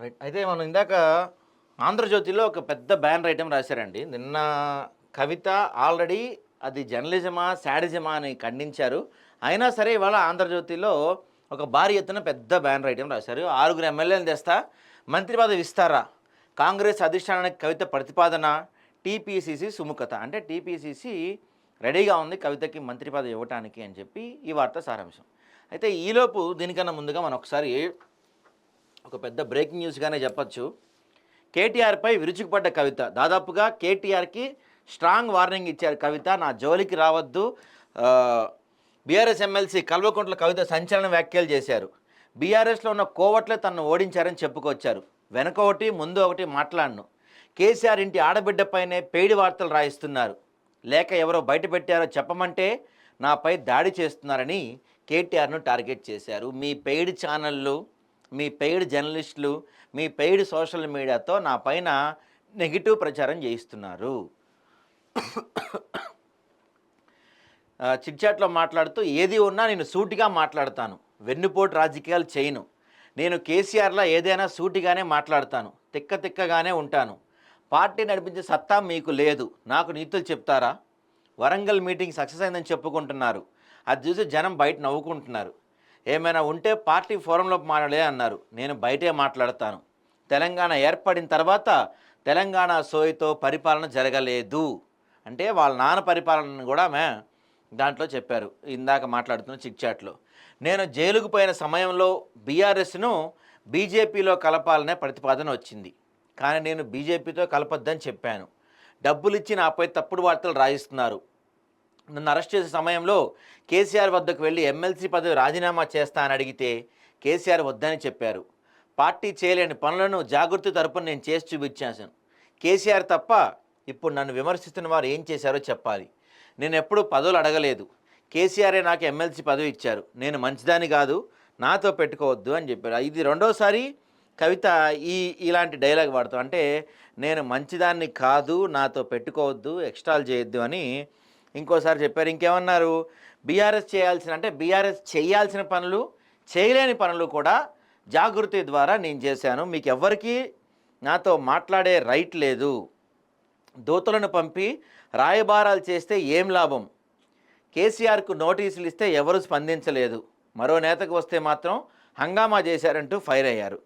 Right. అయితే మనం ఇందాక ఆంధ్రజ్యోతిలో ఒక పెద్ద బ్యానర్ ఐటెం రాశారండి. నిన్న కవిత ఆల్రెడీ అది జర్నలిజమా శాడిజమా అని ఖండించారు. అయినా సరే ఇవాళ ఆంధ్రజ్యోతిలో ఒక భారీ ఎత్తున పెద్ద బ్యానర్ ఐటెం రాశారు. ఆరుగురు ఎమ్మెల్యేలు తెస్తా మంత్రి పదవి ఇస్తారా? కాంగ్రెస్ అధిష్టానానికి కవిత ప్రతిపాదన టీపీసీసీ సుముఖత. అంటే టీపీసీసీ రెడీగా ఉంది కవితకి మంత్రి పదవి ఇవ్వటానికి అని చెప్పి ఈ వార్త సారాంశం. అయితే ఈలోపు దీనికన్నా ముందుగా మనం ఒకసారి ఒక పెద్ద బ్రేకింగ్ న్యూస్గానే చెప్పొచ్చు. కేటీఆర్పై విరుచుకుపడ్డ కవిత. దాదాపుగా కేటీఆర్కి స్ట్రాంగ్ వార్నింగ్ ఇచ్చారు కవిత. నా జోలికి రావద్దు. బీఆర్ఎస్ ఎమ్మెల్సీ కల్వకుంట్ల కవిత సంచలన వ్యాఖ్యలు చేశారు. బీఆర్ఎస్లో ఉన్న కోవట్లే తనను ఓడించారని చెప్పుకొచ్చారు. వెనక ఒకటి ముందు ఒకటి మాట్లాడను. కేసీఆర్ ఇంటి ఆడబిడ్డపైనే పేడి వార్తలు రాయిస్తున్నారు. లేక ఎవరో బయటపెట్టారో చెప్పమంటే నాపై దాడి చేస్తున్నారని కేటీఆర్ను టార్గెట్ చేశారు. మీ పెయిడ్ ఛానళ్ళు మీ పెయిడ్ జర్నలిస్టులు మీ పెయిడ్ సోషల్ మీడియాతో నా పైన నెగిటివ్ ప్రచారం చేయిస్తున్నారు. చిట్చాట్లో మాట్లాడుతూ ఏది ఉన్నా నేను సూటిగా మాట్లాడతాను. వెన్నుపోటు రాజకీయాలు చేయను. నేను కేసీఆర్లా ఏదైనా సూటిగానే మాట్లాడతాను. తిక్క తిక్కగానే ఉంటాను. పార్టీ నడిపించే సత్తా మీకు లేదు. నాకు నీతులు చెప్తారా? వరంగల్ మీటింగ్ సక్సెస్ అయిందని చెప్పుకుంటున్నారు. అది చూసి జనం బయట నవ్వుకుంటున్నారు. ఏమైనా ఉంటే పార్టీ ఫోరంలో మాట్లాడే అన్నారు. నేను బయటే మాట్లాడతాను. తెలంగాణ ఏర్పడిన తర్వాత తెలంగాణ సోయితో పరిపాలన జరగలేదు. అంటే వాళ్ళ నాన్న పరిపాలనను కూడా ఆమె దాంట్లో చెప్పారు. ఇందాక మాట్లాడుతున్న చిక్చాట్లో నేను జైలుకు పోయిన సమయంలో బీఆర్ఎస్ను బీజేపీలో కలపాలనే ప్రతిపాదన వచ్చింది. కానీ నేను బీజేపీతో కలపొద్దని చెప్పాను. డబ్బులు ఇచ్చి నాపై తప్పుడు వార్తలు రాయిస్తున్నారు. నన్ను అరెస్ట్ చేసే సమయంలో కేసీఆర్ వద్దకు వెళ్ళి ఎమ్మెల్సీ పదవి రాజీనామా చేస్తా అని అడిగితే కేసీఆర్ వద్దని చెప్పారు. పార్టీ చేయలేని పనులను జాగృతి తరపున నేను చేసి చూపించాను. కేసీఆర్ తప్ప ఇప్పుడు నన్ను విమర్శిస్తున్న వారు ఏం చేశారో చెప్పాలి. నేను ఎప్పుడూ పదవులు అడగలేదు. కేసీఆరే నాకు ఎమ్మెల్సీ పదవి ఇచ్చారు. నేను మంచిదాని కాదు నాతో పెట్టుకోవద్దు అని చెప్పారు. ఇది రెండోసారి కవిత ఈ ఇలాంటి డైలాగ్ వాడుతాం అంటే నేను మంచిదాన్ని కాదు నాతో పెట్టుకోవద్దు ఎక్స్ట్రాల్ చేయొద్దు అని ఇంకోసారి చెప్పారు. ఇంకేమన్నారు? బీఆర్ఎస్ చేయాల్సిన అంటే బీఆర్ఎస్ చేయాల్సిన పనులు చేయలేని పనులు కూడా జాగృతి ద్వారా నేను చేశాను. మీకు ఎవ్వరికీ నాతో మాట్లాడే రైట్ లేదు. దూతలను పంపి రాయబారాలు చేస్తే ఏం లాభం? కేసీఆర్కు నోటీసులు ఇస్తే ఎవరు స్పందించలేదు. మరో నేతకు వస్తే మాత్రం హంగామా చేశారంటూ ఫైర్ అయ్యారు.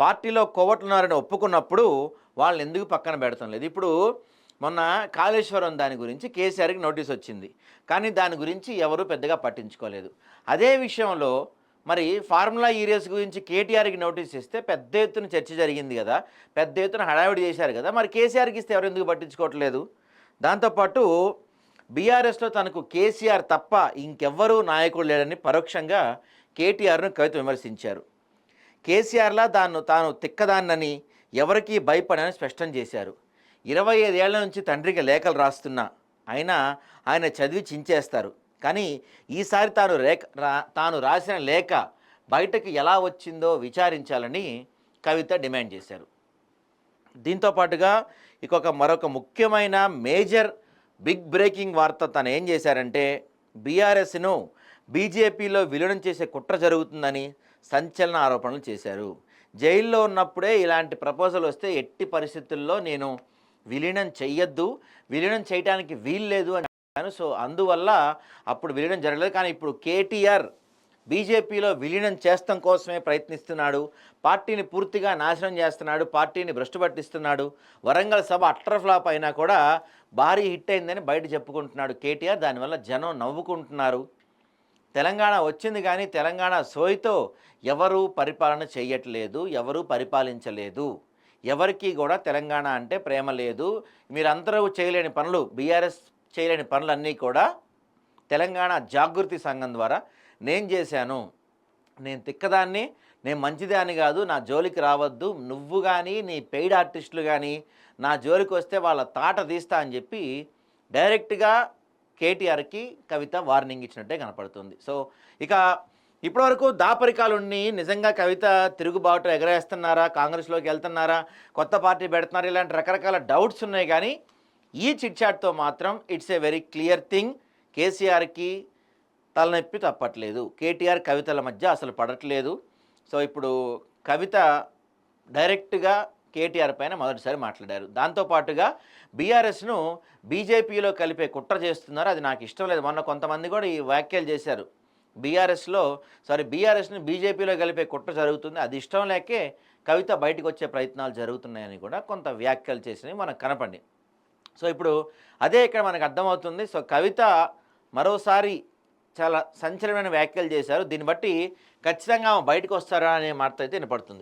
పార్టీలో కొవ్వట్లున్నారని ఒప్పుకున్నప్పుడు వాళ్ళని ఎందుకు పక్కన పెడతాం లేదు ఇప్పుడు మొన్న కాళేశ్వరం దాని గురించి కేసీఆర్కి నోటీస్ వచ్చింది. కానీ దాని గురించి ఎవరు పెద్దగా పట్టించుకోలేదు. అదే విషయంలో మరి ఫార్ములా ఏరియాస్ గురించి కేటీఆర్కి నోటీస్ ఇస్తే పెద్ద ఎత్తున చర్చ జరిగింది కదా. పెద్ద ఎత్తున హడావిడి చేశారు కదా. మరి కేసీఆర్కి ఇస్తే ఎవరు ఎందుకు పట్టించుకోవట్లేదు? దాంతోపాటు బీఆర్ఎస్లో తనకు కేసీఆర్ తప్ప ఇంకెవ్వరూ నాయకుడు లేడని పరోక్షంగా కేటీఆర్ను కవిత విమర్శించారు. కేసీఆర్లా దాన్ని తాను తిక్కదాన్నని ఎవరికీ భయపడని స్పష్టం చేశారు. ఇరవై ఐదేళ్ళ నుంచి తండ్రికి లేఖలు రాస్తున్నా. అయినా ఆయన చదివి చించేస్తారు. కానీ ఈసారి తాను రేఖ తాను రాసిన లేఖ బయటకు ఎలా వచ్చిందో విచారించాలని కవిత డిమాండ్ చేశారు. దీంతో పాటుగా ఇకొక మరొక ముఖ్యమైన మేజర్ బిగ్ బ్రేకింగ్ వార్త తను ఏం చేశారంటే బీఆర్ఎస్ను బీజేపీలో విలీనం చేసే కుట్ర జరుగుతుందని సంచలన ఆరోపణలు చేశారు. జైల్లో ఉన్నప్పుడే ఇలాంటి ప్రపోజల్ వస్తే ఎట్టి పరిస్థితుల్లో నేను విలీనం చెయ్యొద్దు విలీనం చేయడానికి వీల్లేదు అని చెప్పాను సో అందువల్ల అప్పుడు విలీనం జరగలేదు. కానీ ఇప్పుడు కేటీఆర్ బీజేపీలో విలీనం చేస్తాం కోసమే ప్రయత్నిస్తున్నాడు. పార్టీని పూర్తిగా నాశనం చేస్తున్నాడు. పార్టీని భ్రష్టు పట్టిస్తున్నాడు. వరంగల్ సభ అట్టర్ ఫ్లాప్ అయినా కూడా భారీ హిట్ అయిందని బయట చెప్పుకుంటున్నాడు కేటీఆర్. దానివల్ల జనం నవ్వుకుంటున్నారు. తెలంగాణ వచ్చింది కానీ తెలంగాణ సోయితో ఎవరూ పరిపాలన చేయట్లేదు ఎవరు పరిపాలించలేదు. ఎవరికి కూడా తెలంగాణ అంటే ప్రేమ లేదు. మీరందరూ చేయలేని పనులు బీఆర్ఎస్ చేయలేని పనులన్నీ కూడా తెలంగాణ జాగృతి సంఘం ద్వారా నేను చేశాను. నేను తిక్కదాన్ని నేను మంచిదాన్ని కాదు నా జోలికి రావద్దు. నువ్వు కానీ నీ పెయిడ్ ఆర్టిస్టులు కానీ నా జోలికి వస్తే వాళ్ళ తాట తీస్తా అని చెప్పి డైరెక్ట్గా కేటీఆర్కి కవిత వార్నింగ్ ఇచ్చినట్టే కనపడుతుంది. సో ఇక ఇప్పటివరకు దాపరికాలుని నిజంగా కవిత తిరుగుబాటు ఎగరేస్తున్నారా? కాంగ్రెస్లోకి వెళ్తున్నారా? కొత్త పార్టీ పెడుతున్నారా? ఇలాంటి రకరకాల డౌట్స్ ఉన్నాయి. కానీ ఈ చిట్చాట్తో మాత్రం it's a very clear thing. కేసీఆర్కి తలనొప్పి తప్పట్లేదు. కేటీఆర్ కవితల మధ్య అసలు పడట్లేదు. సో ఇప్పుడు కవిత డైరెక్ట్గా కేటీఆర్ పైన మొదటిసారి మాట్లాడారు. దాంతోపాటుగా బీఆర్ఎస్ను బీజేపీలో కలిపే కుట్ర చేస్తున్నారు. అది నాకు ఇష్టం లేదు. మొన్న కొంతమంది కూడా ఈ వ్యాఖ్యలు చేశారు. బీఆర్ఎస్లో సారీ బీఆర్ఎస్ని బీజేపీలో కలిపే కుట్ర జరుగుతుంది. అది ఇష్టం లేకే కవిత బయటకు వచ్చే ప్రయత్నాలు జరుగుతున్నాయని కూడా కొంత వ్యాఖ్యలు చేసినవి మనకు కనపండి సో ఇప్పుడు అదే ఇక్కడ మనకు అర్థమవుతుంది. సో కవిత మరోసారి చాలా సంచలనమైన వ్యాఖ్యలు చేశారు. దీన్ని బట్టి ఖచ్చితంగా ఆమె బయటకు వస్తారా అనే మాట అయితే వినపడుతుంది.